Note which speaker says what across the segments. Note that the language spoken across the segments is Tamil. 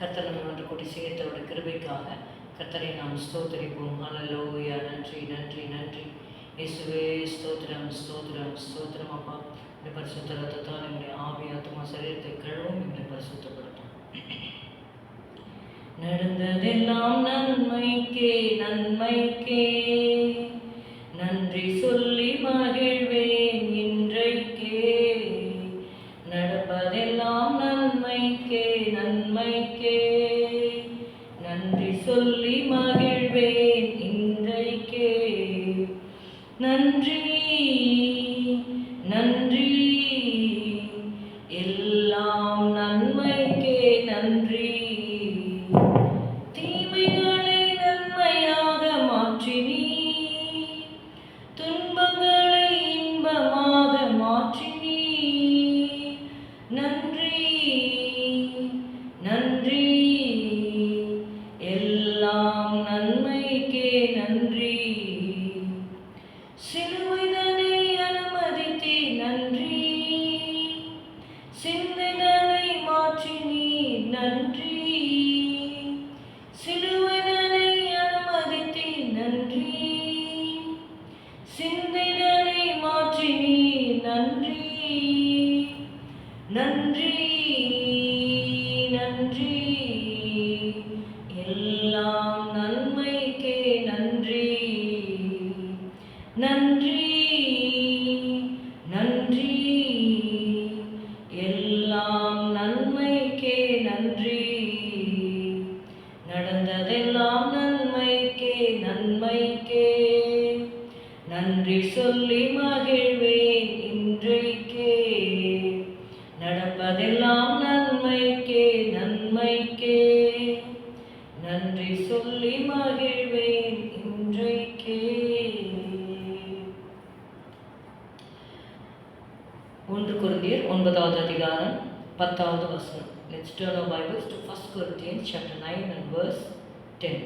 Speaker 1: கர்த்தர் நம்ம ஒன்று கூட்டி செய்யத்தோட கிருபைக்காக கர்த்தரை நாம் ஸ்தோத்தரிப்போம். அலலோயா நன்றி நன்றி நன்றி. இயேசுவே ஸ்தோத்திரம் ஸ்தோத்திரம் ஸ்தோத்திரம் அப்பா. இந்த பரிசுத்த ரத்தத்தால் எங்களுடைய ஆவி ஆத்மா சரீரத்தை கழுவும் எங்களை பரிசுத்தப்படுத்தும். நடந்ததெல்லாம் நன்மைக்கே நன்மைக்கே. நன்றி சொல்லி மகிழ்வேன் நன்மைக்கே நன்றி சொல்லி மகிழ்வேன் இன்றைக்கே. நன்றி நன்றி. எல்லாம் நன்மைக்கே நன்றி. மாற்றி நீ நன்றி. சிலுவைதனை அனுமதித்தே நன்றி. சிந்தனை மாற்றி நீ நன்றி நன்றி. நன்றி. அதெல்லாம் நன்மைக்கே நன்மைக்கே. நன்றி சொல்லி மகிழ்வேன் இன்றைக்கே. ஒன்று குருந்தியர் ஒன்பதாவது அதிகாரம் பத்தாவது வசனம். Let's turn our bibles to 1 Corinthians chapter 9 and verse 10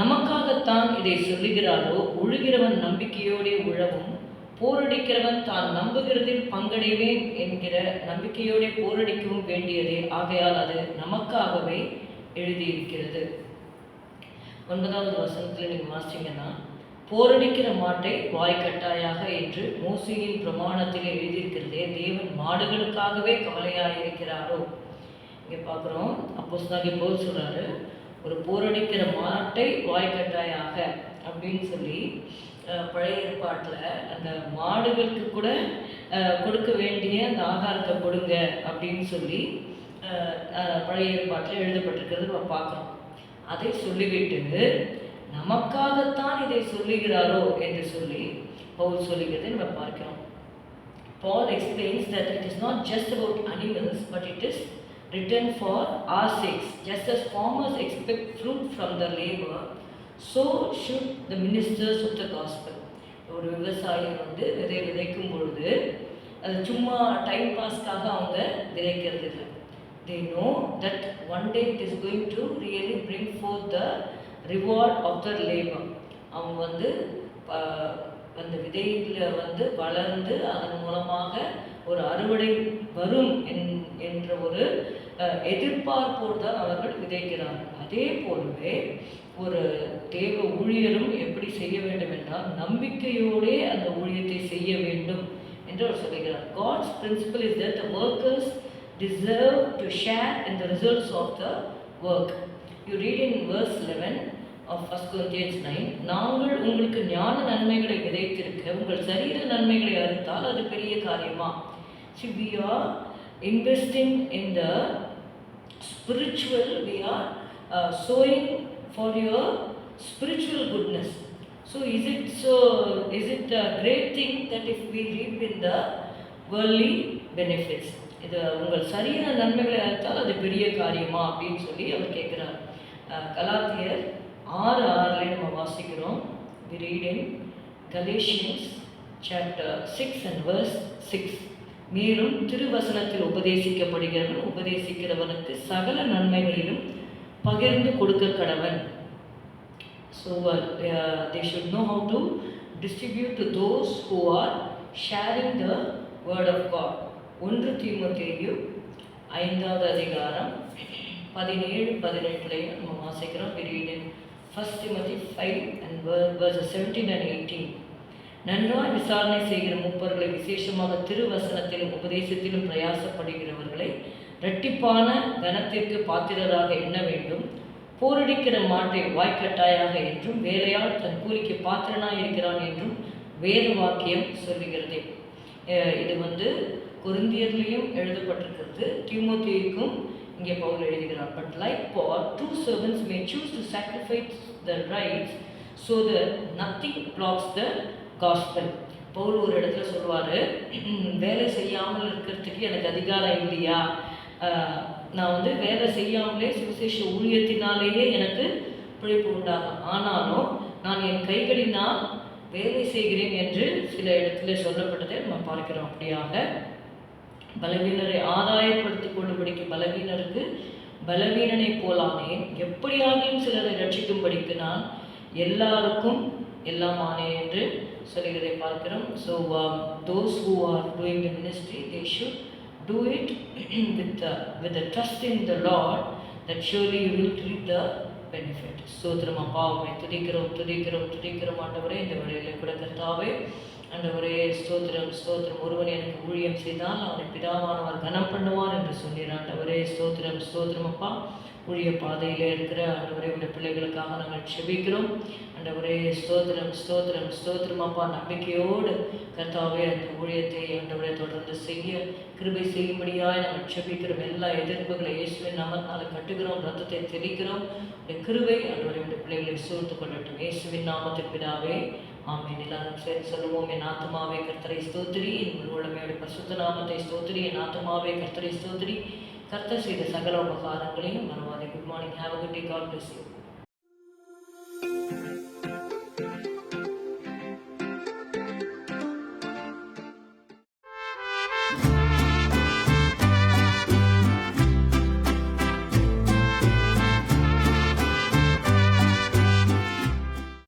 Speaker 1: நமக்காகத்தான் இதை சொல்லுகிறாரோ உழுகிறவன் நம்பிக்கையோடே உழவும் போரடிக்கிறவன் தான் நம்புகிறதில் பங்கடைவேன் என்கிற நம்பிக்கையோடே போரடிக்கவும் வேண்டியதே. ஆகையால் அது நமக்காகவே எழுதியிருக்கிறது. ஒன்பதாவது வசனத்தில் நீங்கள் வாசிங்கன்னா போரடிக்கிற மாட்டை வாய்க்கட்டாயாக என்று மூசியின் பிரமாணத்தில் எழுதியிருக்கிறதே. தேவன் மாடுகளுக்காகவே கவலையாக இருக்கிறாரோ இங்கே பார்க்குறோம். அப்போ போல் சொல்கிறாரு ஒரு போரடிக்கிற மாட்டை வாய்க்கட்டாயாக அப்படின்னு சொல்லி பழைய ஏற்பாட்டில் அந்த மாடுகளுக்கு கூட கொடுக்க வேண்டிய அந்த ஆகாரத்தை கொடுங்க அப்படின்னு சொல்லி பழைய ஏற்பாட்டில் எழுதப்பட்டிருக்கிறது நம்ம பார்க்குறோம் அதை சொல்லிவிட்டு நமக்காகத்தான் இதை சொல்லுகிறாரோ என்று சொல்லி பவுல் சொல்லுகிறதை நம்ம பார்க்கிறோம் Paul explains that it is not just about animals, but it is written for our sakes. Just as farmers expect fruit from their labor, so should the ministers of the gospel ஒரு விவசாயி வந்து விதை விதைக்கும் பொழுது அது சும்மா டைம் பாஸ்க்காக அவங்க விதைக்கிறது இல்லை. They know that one day it is going to really bring for the reward of the labour அவங்க வந்து ப- அந்த விதையில் வந்து வளர்ந்து அதன் மூலமாக ஒரு அறுவடை வரும் என்- என்ற ஒரு எதிர்பார்ப்போடு தான் அவர்கள் விதைக்கிறார்கள் அதே போலவே ஒரு தேவ ஊழியரும் எப்படி செய்ய வேண்டும் என்றால் நம்பிக்கையோடே அந்த ஊழியத்தை செய்ய வேண்டும் என்று அவர் சொல்லுகிறார். God's principle is that the workers deserve to share in the results of the work. You read in verse 11 of 1 Corinthians 9, நாங்கள் உங்களுக்கு ஞான நன்மைகளை விதைத்திருக்க உங்கள் சரீர நன்மைகளை அறுத்தால் அது பெரிய காரியமா? See we are investing in the spiritual, we are uh, sowing for your spiritual goodness. So is it so is it a great thing that if we reap in the worldly benefits? இது உங்கள் சரீர நன்மைகளை அழைத்தால் அது பெரிய காரியமா அப்படின்னு சொல்லி அவர் கேட்குறார் கலாத்தியர் ஆறு ஆறுல நம்ம வாசிக்கிறோம் we read in Galatians chapter 6 and verse 6 மேலும் திருவசனத்தில் உபதேசிக்கப்படுகிறவன் உபதேசிக்கிறவனுக்கு சகல நன்மைகளிலும் பகிர்ந்து கொடுக்க கடவன். So they should know how to distribute to those who are sharing the word of God ஒன்று தீமோத்தேயு ஐந்தாவது அதிகாரம் பதினேழு பதினெட்டுலையும் நம்ம வாசிக்கிறோம். பெரிய first in five and verses seventeen and eighteen நன்றாய் விசாரணை செய்கிற மூப்பர்களை விசேஷமாக திருவசனத்திலும் உபதேசத்திலும் பிரயாசப்படுகிறவர்களை இரட்டிப்பான கனத்திற்கு பாத்திரராக எண்ண வேண்டும். போரடிக்கிற மாட்டை வாய்க்கட்டாயாக என்றும் வேலையால் தன் கூலிக்கு பாத்திரனாய் இருக்கிறான் என்றும் வேறு வாக்கியம் சொல்லுகிறது. இது வந்து கொரிந்தியர்லேயும் எழுதப்பட்டிருக்கிறது. தீமோத்தேயுக்கும் இங்கே பவுல் எழுதுகிறார். But like Paul do servants may choose to sacrifice the rights so the nothing blocks the gospel Pavul ஒரு இடத்துல சொல்லுவார் வேலை செய்யாமல் இருக்கிறதுக்கு எனக்கு அதிகாரம் இல்லையா? நான் வந்து வேலை செய்யாமலே சுவிசேஷ ஊழியத்தினாலேயே எனக்கு பிழைப்பு உண்டாகும். ஆனாலும் நான் என் கைகளினால் வேலை செய்கிறேன் என்று சில இடத்துல சொல்லப்பட்டதை நம்ம பார்க்கிறோம். அப்படியாக பலவீனரை ஆதாயப்படுத்திக் கொள்ளும்படிக்கு பலவீனருக்கு பலவீனனை போலானேன் எப்படியாகியும் சிலரை ரட்சிக்கும்படிக்கு நான் எல்லாருக்கும் எல்லாம் ஆனேன் என்று சொல்லுகிறதை பார்க்கிறோம். So those who are doing the ministry they should do it with with trust in the Lord that surely you will treat the benefit ஸ்தோத்திரம் அப்பா உண்மை துதிக்கிறோம் துதிக்கிறோம் துதிக்கிறோம் ஆண்டவரே இந்த வழியில் கூட கர்த்தாவே ஆண்டவரே ஸ்தோத்திரம் ஸ்தோத்திரம். ஒருவன் எனக்கு ஊழியம் செய்தால் அவனை பிதாவானவர் கனம் பண்ணுவார் என்று சொன்னீர். ஒரே ஸ்தோத்திரம் ஸ்தோத்திரம் அப்பா. ஊழிய பாதையிலே இருக்கிற ஆண்டவரே உடைய பிள்ளைகளுக்காக நாங்கள் செபிக்கிறோம். ஆண்டவரே ஸ்தோத்திரம் ஸ்தோத்திரம் ஸ்தோத்திரம் அப்பா. நம்பிக்கையோடு கர்த்தாவே அந்த ஊழியத்தை ஆண்டவரே தொடர்ந்து செய்ய கிருபை செய்யும்படியாய் நாங்கள் செபிக்கிறோம். எல்லா எதிர்ப்புகளை இயேசுவின் நாமத்தினால கட்டுகிறோம். ரத்தத்தை தெளிக்கிறோம். இந்த கிருபை ஆண்டவரே உடைய பிள்ளைகளை சூழ்த்து கொள்ளட்டும். இயேசுவின் நாமத்தின் பிதாவே ஆமென். எல்லாரும் சேர்ந்து சொல்லுவோம். என் ஆத்மாவே கர்த்தரை ஸ்தோத்திரி. என் பசுத்த பரிசுத்த நாமத்தை ஸ்தோத்திரி. என் ஆத்மாவே கர்த்தரை ஸ்தோத்திரி. கர்த்தர் செய்த சகல உபகாரங்களையும் மறவாதே. Good morning have a good day God bless you